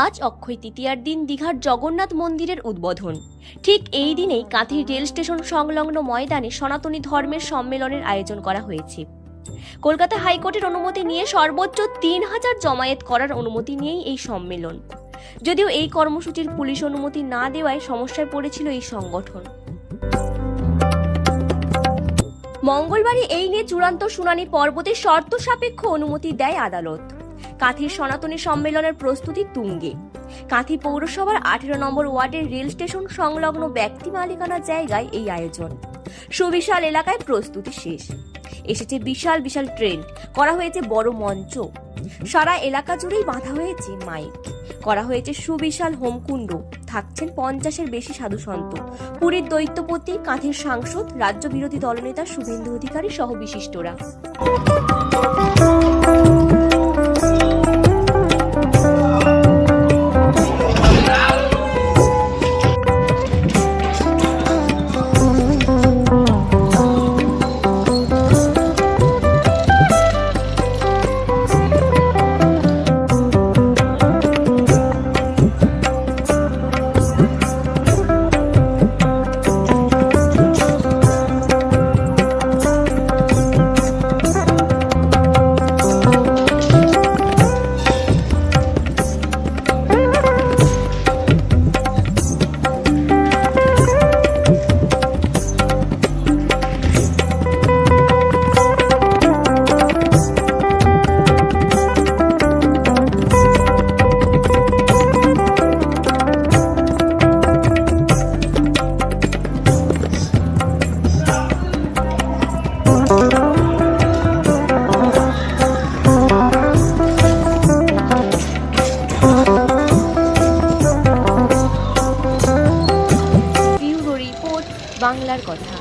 আজ অক্ষয় তৃতীয়ার দিন দীঘার জগন্নাথ মন্দিরের উদ্বোধন। ঠিক এই দিনেই কাঁথির রেল স্টেশন সংলগ্ন ময়দানে সনাতনী ধর্মের সম্মেলনের আয়োজন করা হয়েছে। কলকাতা হাইকোর্টের অনুমতি নিয়ে সর্বোচ্চ তিন হাজার জমায়েত করার অনুমতি নিয়েই এই সম্মেলন। যদিও এই কর্মসূচির পুলিশ অনুমতি না দেওয়ায় সমস্যায় পড়েছিল এই সংগঠন। মঙ্গলবারই এই নিয়ে চূড়ান্ত শুনানি পর্বতে শর্ত সাপেক্ষ অনুমতি দেয় আদালত। কাঁথির সনাতনী সম্মেলনের প্রস্তুতি তুঙ্গে। কাঁথি পৌরসভার আঠেরো নম্বর ওয়ার্ডের রেল স্টেশন সংলগ্ন ব্যক্তি মালিকানা জায়গায় এই আয়োজন। সুবিশাল এলাকায় প্রস্তুতি শেষ। এসেছে বিশাল বিশাল ট্রেন। করা হয়েছে বড় মঞ্চ। সারা এলাকা জুড়েই বাঁধা হয়েছে মাইক। করা হয়েছে সুবিশাল হোমকুণ্ড থাকছেন পঞ্চাশের বেশি সাধুসন্ত পুরীর দৈত্যপতি, কাঁথির সাংসদ, রাজ্য বিরোধী দলনেতা শুভেন্দু অধিকারী সহ বিশিষ্টরা। বাংলার কথা।